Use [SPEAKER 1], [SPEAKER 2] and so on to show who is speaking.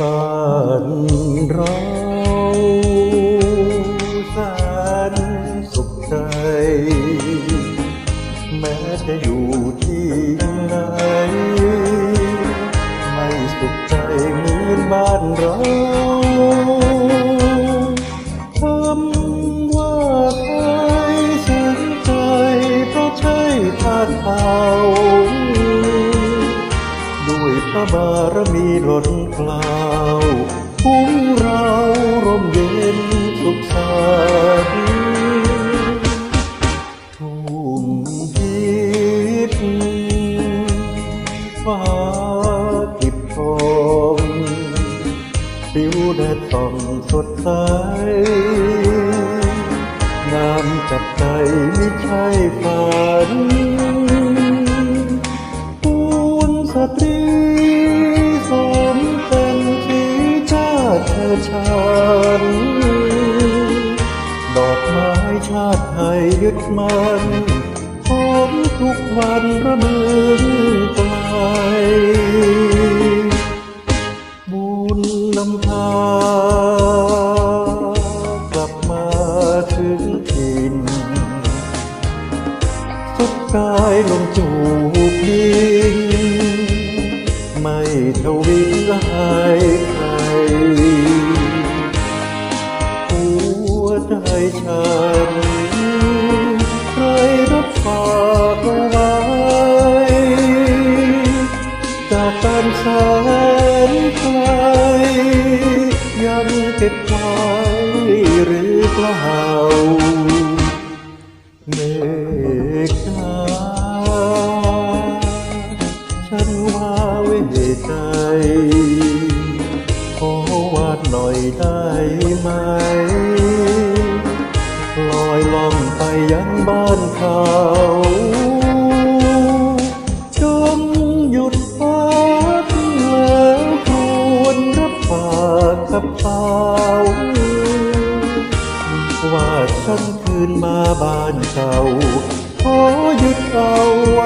[SPEAKER 1] บ้านเราแสนสุขใจ แม้จะอยู่ที่ไหน ระบารมีล้นเกล้าวภูมิเราร่มเย็นสุขสันต์ทุ่งทิศฟ้าติดทองผิวแดดส่องสดใสงามจับใจไม่ใช่ฝันป เธอฉัน ดอกไม้ชาติไทยยึดมันหอมทุกวันระเบืองไกลบุญนำพากลับมาถึงถิ่นสุดกายลงจูบดิน ไม่ทวิลายใคร หัวใจฉันใครรับฝากเอาไว้ จากการแสนไกลยังเก็บไว้หรือเปล่า ยได้ไหมลอยล่องไปยังบ้านเขาจงหยุดพักแล้วครวนรับปากกับเขาว่าฉันคืนมาบ้านเขาขอหยุดเอาไว้